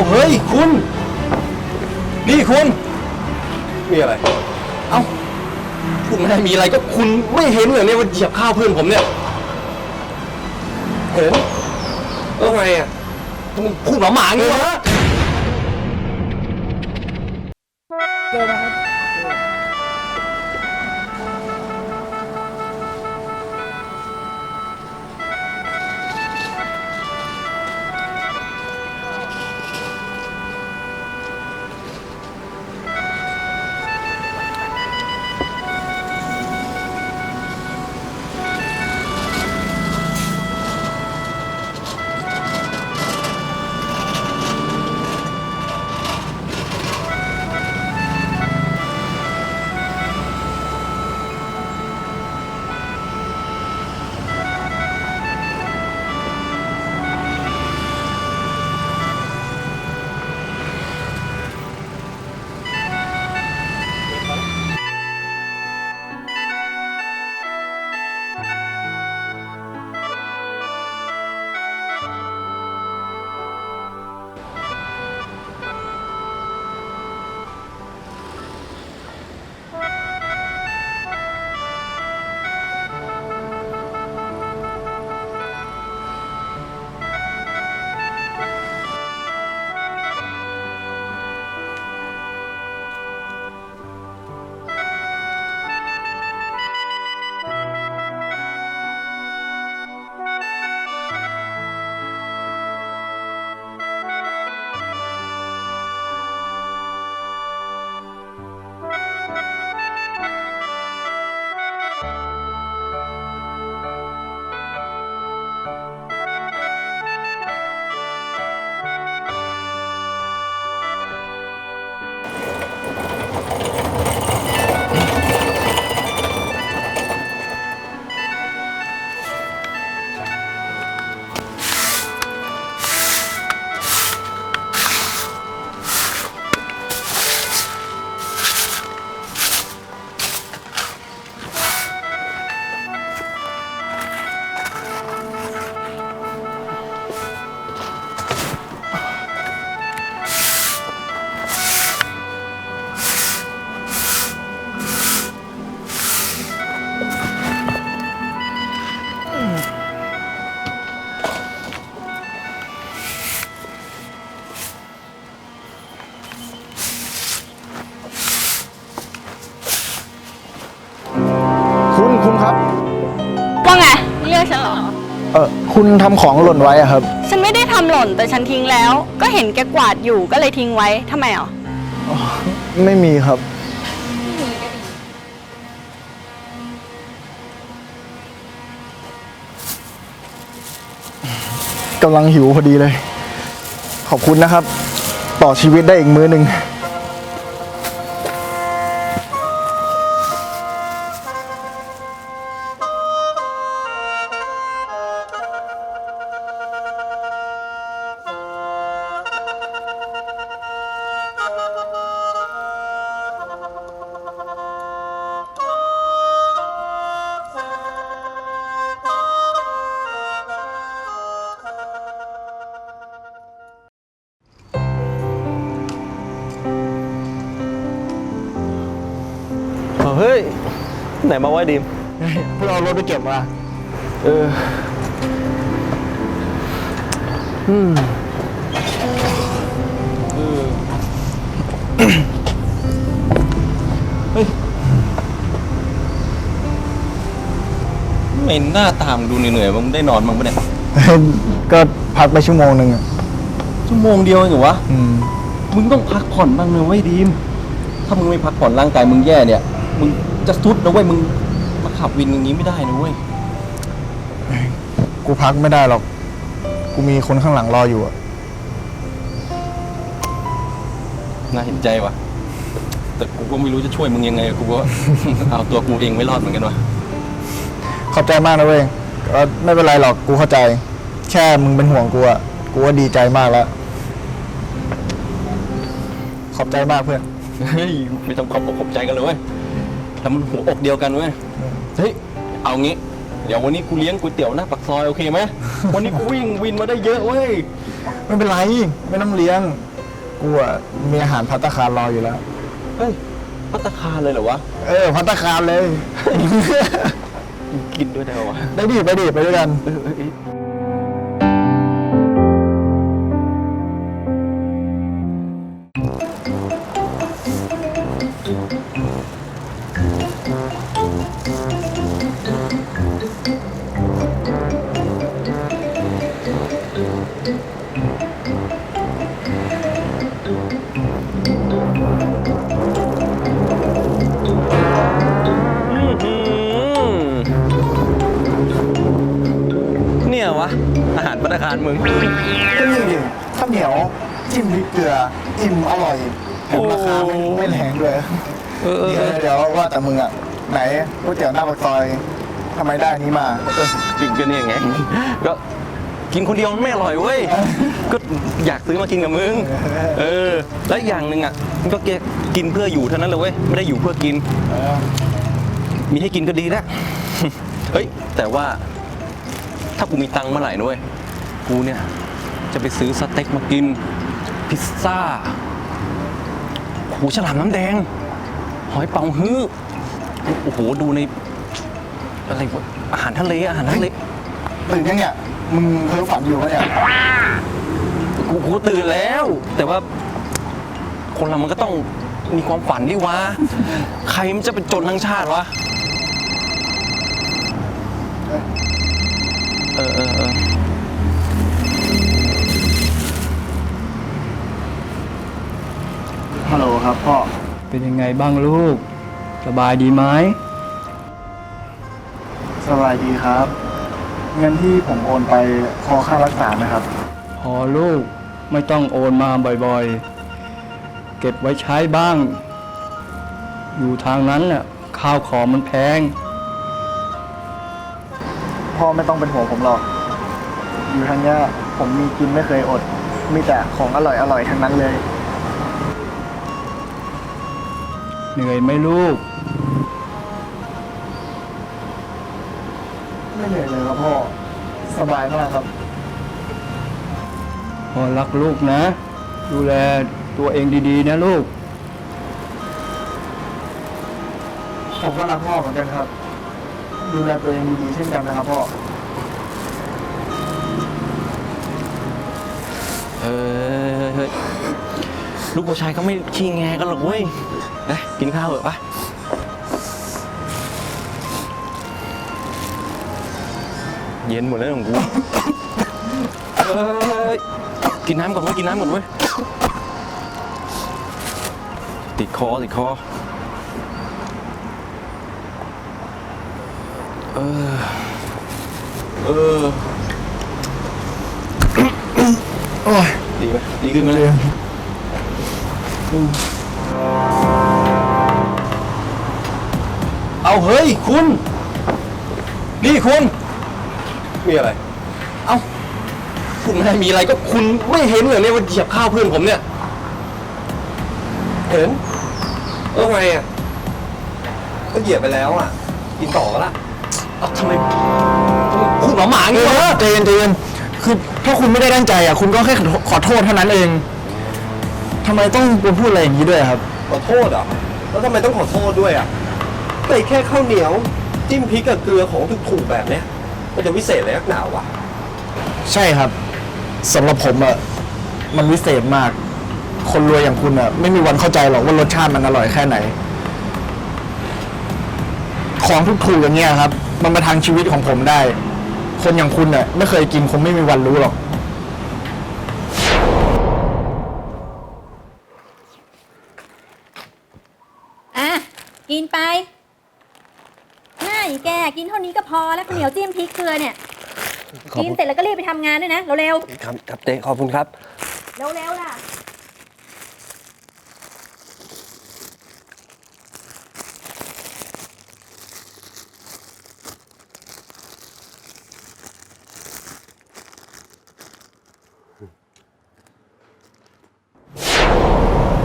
เอาเฮ้ยคุณ นี่คุณ มีอะไร เอาคุณไม่ได้มีอะไรก็คุณไม่เห็นเหรอเนี่ยว่าเหยียบข้าวเพื่อนผมเนี่ย เห็นแล้วไงอะมึงพูดหมาหมาอย่างงี้วะคุณ คุณทำของหล่นไว้อะครับ ฉันไม่ได้ทำหล่นแต่ฉันทิ้งแล้ว ก็เห็นแกกวาดอยู่ก็เลยทิ้งไว้ทำไมอะไม่มีครับ กำลังหิวพอดีเลย ขอบคุณนะครับ ต่อชีวิตได้อีกมื้อหนึ่ง เฮ้ย ไหนมาไว้ดิมเพื่อเอารถไปเก็บมาเออไม่หน้าตามงดูเหนื่อยๆมึงได้นอนมั้งปะเนี่ยก็พักไปชั่วโมงหนึ่งอะชั่วโมงเดียวเองเหรอวะ อืม มึงต้องพักผ่อนบ้างนะเว้ยดีม ถ้ามึงไม่พักผ่อนร่างกายมึงแย่เนี่ย มึงจะสุดนะเว้ยมึงมาขับวินอย่างนี้ไม่ได้นะเว้ยกูพักไม่ได้หรอก กูมีคนข้างหลังรออยู่อะน่าเห็นใจว่ะ แต่กูก็ไม่รู้จะช่วยมึงยังไงกูก็ เอาตัวกูเองไม่รอดเหมือนกันว่ะขอบใจมากนะเว้ยก็ไม่เป็นไรหรอกกูเข้าใจ แค่มึงเป็นห่วงกูอะกูว่าดีใจมากแล้ว ขอบใจมากเพื่อน เฮ้ยไม่ต้องขอบอกขอบใจกันเลยเว้ย แล้วมันหัวอกเดียวกันเว้ยเฮ้ยเอางี้ เดี๋ยววันนี้กูเลี้ยงก๋วยเตี๋ยวหน้าปากซอยโอเคไหมวันนี้กูวิ่งวินมาได้เยอะเว้ยไม่เป็นไร ไม่ต้องเลี้ยงกูอะมีอาหารพัตตาคารรออยู่แล้ว เฮ้ยพัตตาคารเลยเหรอวะเออพัตตาคารเลย กินด้วยได้ปะวะได้ดิไปดิไปด้วยกัน เออเออเออ เนี่ยวะ อาหารพัตตาคารมึง ก็นี่ดิข้าวเหนียวจิ้มพริกเกลืออิ่มอร่อยแถมราคาไม่ไม่แพงด้วยเออเออเดี๋ยวเดี๋ยวว่าแต่มึงอะ ไหนก๋วยเตี๋ยวหน้าปากซอยทำไมได้อันนี้มากินกันเนี่ยไง ก็กินคนเดียวมันไม่อร่อยเว้ย ก็อยากซื้อมากินกับมึง เออ แล้วอีกอย่างหนึ่งอะมันก็แกกินเพื่ออยู่เท่านั้นเลยเว้ย ไม่ได้อยู่เพื่อกินเออมีให้กินก็ดีแล้ว เฮ้ย แต่ว่า ถ้ากูมีตังค์เมื่อไหร่นะเว้ยกูเนี่ย จะไปซื้อสเต็กมากิน พิซซ่า หูฉลามน้ำแดง หอยเป๋าฮื้อ โอ้โห ดูใน อะไรวะอาหารทะเล อาหารทะเล ตื่นยังเนี่ยมึงเพ้อฝันอยู่ปะเนี่ยกูกูตื่นแล้ว แต่ว่า คนเรามันก็ต้องมีความฝันดิวะ ใครมันจะเป็นจนทั้งชาติวะ เอ อเออเออฮัลโหลครับพ่อ เป็นยังไงบ้างลูก สบายดีไหม สบายดีครับ เงินที่ผมโอนไปพอค่ารักษาไหมครับ พอลูกไม่ต้องโอนมาบ่อยๆ เก็บไว้ใช้บ้าง อยู่ทางนั้นน่ะข้าวของมันแพง พ่อไม่ต้องเป็นห่วงผมหรอก อยู่ทางเนี้ยผมมีกินไม่เคยอด มีแต่ของอร่อยอร่อยๆทั้งนั้นเลย เหนื่อยไหมลูก ไม่เหนื่อยเลยครับพ่อ สบายมากครับ พอรักลูกนะ ดูแลตัวเองดีๆ นะลูก ผมก็รักพ่อเหมือนกันครับ ดูแลตัวเองดีๆเช่นกันนะครับพ่อเออเฮ้ยลูกผู้ชายเขาไม่ขี้แงกันหรอกเว้ยไปกินข้าวเถอะปะเย็นหมดแล้วของกูเอ้ยกินน้ำก่อนเว้ยกินน้ำก่อนเว้ยติดคอติดคอ เออเออโอ้ยดีไหมดีขึ้นไหมเจมเอาเฮ้ยคุณ นี่คุณ มีอะไร เอาคุณไม่ได้มีอะไรก็คุณไม่เห็นเหรอเนี่ยว่าเหยียบข้าวเพื่อนผมเนี่ย เห็นแล้วไงอะ ก็เหยียบไปแล้วอะกินต่อก็ละ เอาทำไมทำไมพูดหมาหมาๆอย่างงี้วะใจเย็นใจเย็นคือถ้าคุณไม่ได้ตั้งใจอะคุณก็แค่ขอโทษเท่านั้นเองทำไมต้องไปพูดอะไรอย่างนี้ด้วยครับ ขอโทษเหรอะ แล้วทำไมต้องขอโทษด้วยอะแต่แค่ข้าวเหนียว จิ้มพริกกับเกลือของถูกๆแบบเนี้ย มันจะวิเศษอะไรนักหนาวะ ใช่ครับสำหรับผมอะมันวิเศษมาก คนรวยอย่างคุณอะ ไม่มีวันเข้าใจหรอกว่ารสชาติมันอร่อยแค่ไหน ของถูกๆอย่างเงี้ยครับ มันมาทางชีวิตของผมได้ คนอย่างคุณอะไม่เคยกินคงไม่มีวันรู้หรอก อะ กินไปน่าอีแก กินเท่านี้ก็พอแล้วข้าวเหนียวจิ้มพริกเกลือเนี่ยกินเสร็จแล้วก็รีบไปทำงานด้วยนะ เร็วครับครับเจ๊ขอบคุณครับ ๆ เร็วๆล่ะ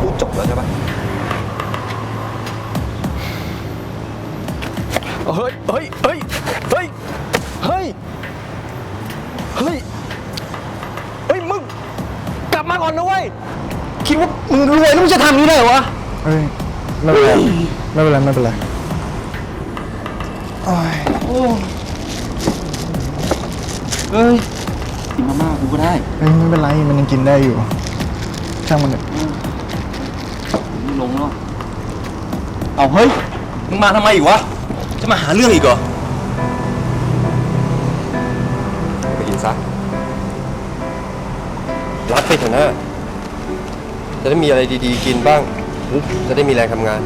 พูดจบแล้วใช่ปะ เฮ้ย เฮ้ย เฮ้ย เฮ้ย เฮ้ย เฮ้ย เฮ้ย มึง กลับมาก่ อนนะเว้ยคิดว่ามึงรวยแล้วมึงจะทำนี้ได้เหรอวะเฮ้ยไม่เป็นไรไม่เป็นไรไม่เป็นไรโอ้ยเอ้ยกินมาม่ากูก็ได้เฮ้ยไม่เป็นไรมันยังกินได้อยู่ช่างมันเถอะไม่ลงแล้วเอาเฮ้ยมึงมาทำไมอีกวะ จะมาหาเรื่องอีกเหรอ รัดไปเถอะนะ จะได้มีอะไรดีๆ กินบ้าง จะได้มีแรงทำงาน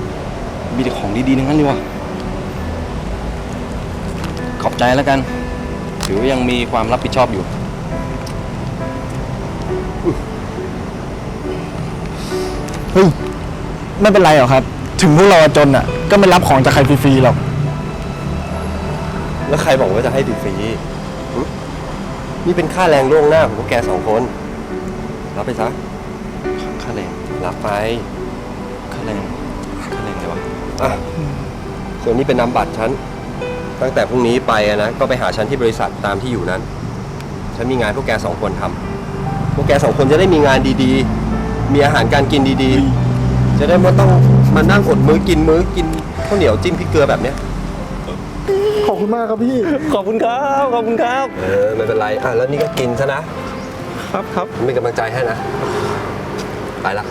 มีแต่ของดีๆทั้งนั้นเลยวะขอบใจแล้วกัน ถือว่ายังมีความรับผิดชอบอยู่ เฮ้ย ไม่เป็นไรหรอกครับ ถึงพวกเราจนอะ ก็ไม่รับของจากใครฟรีๆหรอก แล้วใครบอกว่าจะให้ฟรีๆหึนี่เป็นค่าแรงล่วงหน้าของพวกแกสองคน รับไปซะค่าแรงรับไปค่าแรงค่าแรงอะไรวะอะส่วนนี้เป็นนามบัตรฉัน ตั้งแต่พรุ่งนี้ไปอะนะ ก็ไปหาฉันที่บริษัทตามที่อยู่นั้น ฉันมีงานพวกแกสองคนทำพวกแกสองคนจะได้มีงานดีๆ มีอาหารการกินดีๆ จะได้ไม่ต้องมานั่งอดมื้อกินมื้อกินข้าวเหนียวจิ้มพริกเกลือแบบเนี้ย ขอบคุณมากครับพี่ ขอบคุณครับ ขอบคุณครับ เออไม่เป็นไร อะ แล้วนี่ก็กินซะนะ ครับครับมเป็นกำลังใจให้นะ ไปละ